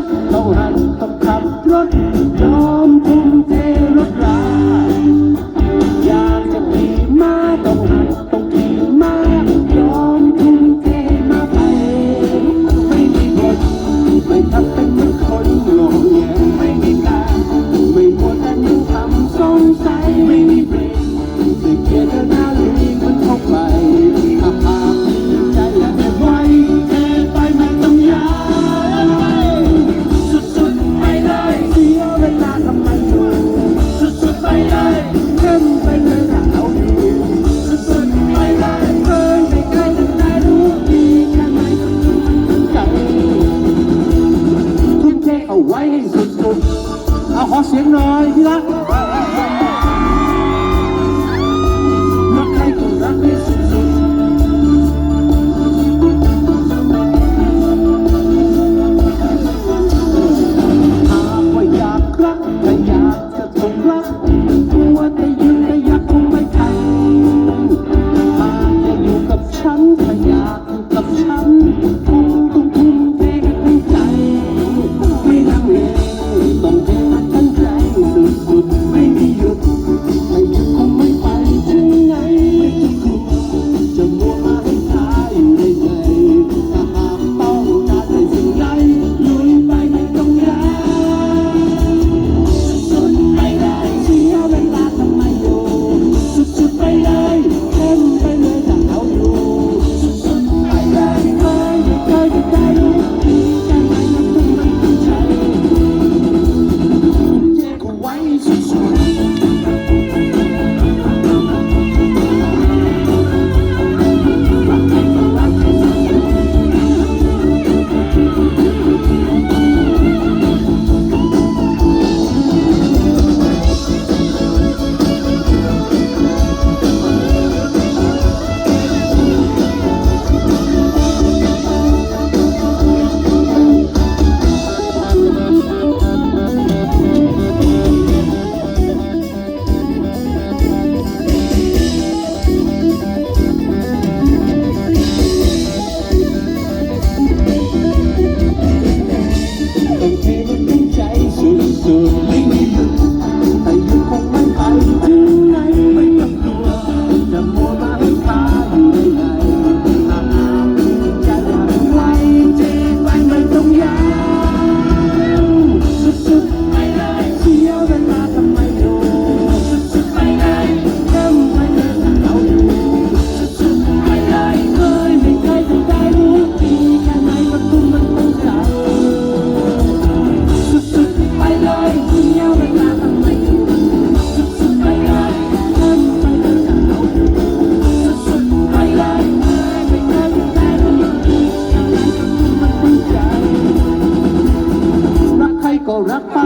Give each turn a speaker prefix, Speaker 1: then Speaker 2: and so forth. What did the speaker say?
Speaker 1: ถเขาหันคนขับรถ ไว้ให้สุดๆ เอาขอเสียงหน่อยพี่รั rock